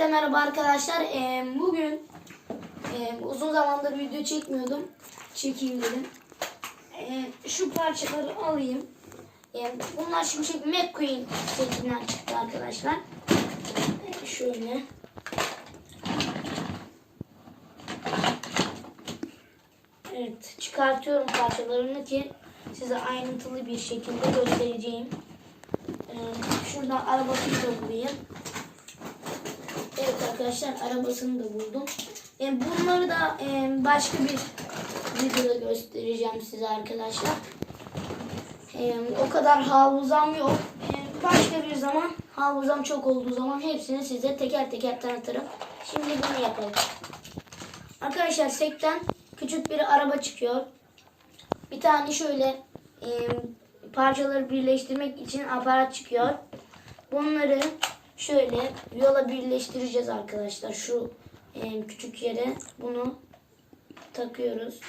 Hepinize merhaba arkadaşlar. Ee, bugün e, uzun zamandır video çekmiyordum. Çekeyim dedim. Ee, şu parçaları alayım. Ee, bunlar Şimşek McQueen setinden çıktı arkadaşlar. Ee, şöyle. Evet çıkartıyorum parçalarını ki size ayrıntılı bir şekilde göstereceğim. Ee, şuradan arabasını da bulayım. Evet arkadaşlar arabasını da buldum. E, bunları da e, başka bir videoda göstereceğim size arkadaşlar. E, o kadar hafızam yok. E, başka bir zaman hafızam çok olduğu zaman hepsini size teker teker tanıtırım. Şimdi bunu yapalım. Arkadaşlar sekten küçük bir araba çıkıyor. Bir tane şöyle e, parçaları birleştirmek için aparat çıkıyor. Bunları şöyle yola birleştireceğiz arkadaşlar. Şu e, küçük yere bunu takıyoruz.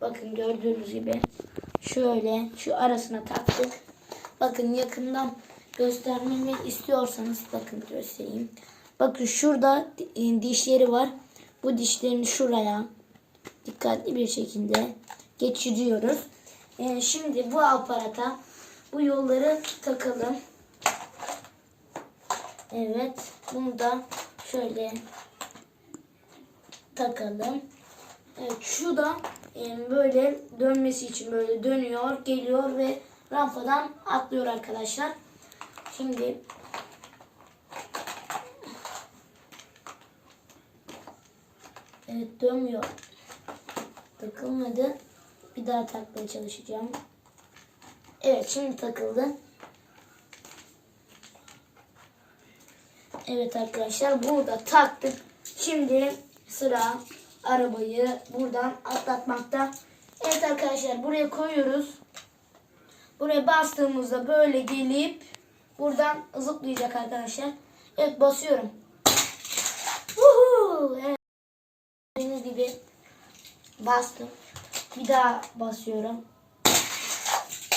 Bakın gördüğünüz gibi şöyle şu arasına taktık. Bakın yakından göstermemi istiyorsanız bakın göstereyim. Bakın şurada e, dişleri var. Bu dişlerini şuraya dikkatli bir şekilde geçiriyoruz. E, şimdi bu aparata bu yolları takalım. Evet. Bunu da şöyle takalım. Evet. Şu da e, böyle dönmesi için böyle dönüyor, geliyor ve rampadan atlıyor arkadaşlar. Şimdi Evet dönmüyor. Takılmadı. Bir daha takmaya çalışacağım. Evet şimdi takıldı. Evet arkadaşlar bunu da taktık. Şimdi sıra arabayı buradan atlatmakta. Evet arkadaşlar buraya koyuyoruz. Buraya bastığımızda böyle gelip buradan zıplayacak arkadaşlar. Evet basıyorum. Woohoo! Evet. Gördüğünüz gibi bastım. Bir daha basıyorum.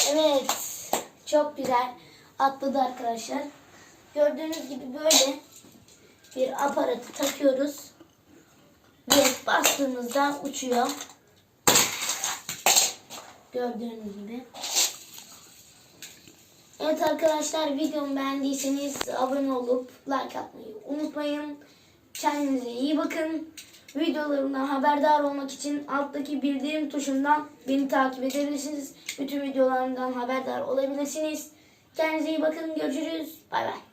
Evet. Çok güzel. Atladı arkadaşlar. Gördüğünüz gibi böyle bir aparatı takıyoruz. Ve bastığımızda uçuyor. Gördüğünüz gibi. Evet arkadaşlar videomu beğendiyseniz abone olup like atmayı unutmayın. Kendinize iyi bakın. Videolarımdan haberdar olmak için alttaki bildirim tuşundan beni takip edebilirsiniz. Bütün videolarımdan haberdar olabilirsiniz. Kendinize iyi bakın. Görüşürüz. Bay bay.